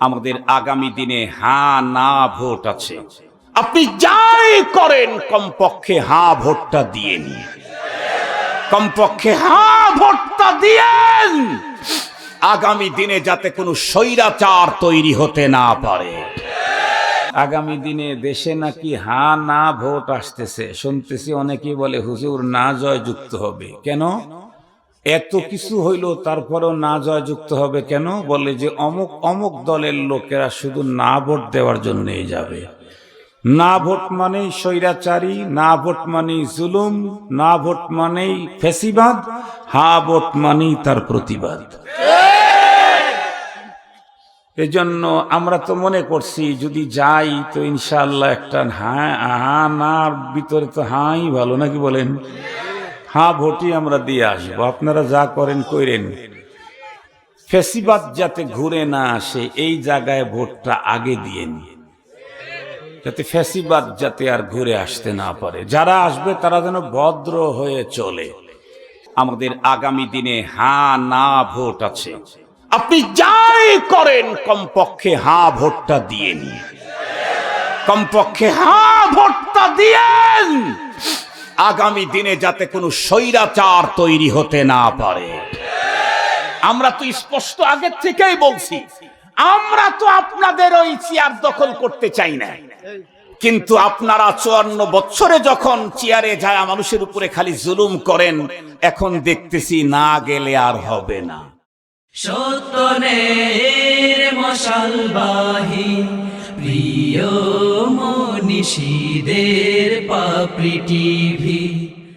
আমাদের আগামী দিনে হা না ভোট আছে। আপনি যাই করেন কমপক্ষে হা ভোটটা দিয়ে নিন। কমপক্ষে হা ভোটটা দিয়েন। আগামী দিনে যাতে কোনো স্বৈরাচার তৈরি হতে না পারে। আগামী দিনে দেশে নাকি হা না ভোট আসতেছে। শুনতেছি অনেকেই বলে হুজুর না জয় যুক্ত হবে। কেন? এত কিছু হইল, তারপরেও না জয় যুক্ত হবে কেন? বলে যে অমুক অমুক দলের লোকেরা শুধু না ভোট দেওয়ার জন্যই যাবে। না ভোট মানেই স্বৈরাচারী, না ভোট মানেই জুলুম, না ভোট মানেই ফেসিবাদ, হা ভোট মানেই তার প্রতিবাদ। এজন্য আমরা তো মনে করছি, যদি যাই তো ইনশাআল্লাহ একটা হ্যাঁ হা, না, ভিতরে তো হাই ভালো, নাকি বলেন? হ্যাঁ ভোটই আমরা দিয়ে আসব। আপনারা যা করেন, কইরেন। ফেসিবাদ যাতে ঘুরে না আসে, এই জায়গায় ভোটটা আগে দিয়ে নিয়ে যাতে ফেসিবাদ যাতে আর ঘুরে আসতে না পারে। যারা আসবে, তারা যেন ভদ্র হয়ে চলে। আমাদের আগামী দিনে হা, না ভোট আছে। আপনি যাই করেন, কমপক্ষে হা ভোটটা দিয়ে নিয়ে কমপক্ষে হা ভোটটা দিয়েন আগামী দিনে যাতে কোনো স্বৈরাচার তৈরি হতে না পারে। আমরা তো স্পষ্ট আগের থেকেই বলছি, আমরা তো আপনাদের ওই চেয়ার দখল করতে চাই না। কিন্তু আপনারা চুয়ান্ন বছরে যখন চেয়ারে যায়, মানুষের উপরে খালি জুলুম করেন, এখন দেখতেছি না গেলে আর হবে না। সত্যনের মশালবাহী প্রিয় মনীষীদের পাপড়ি টিভি।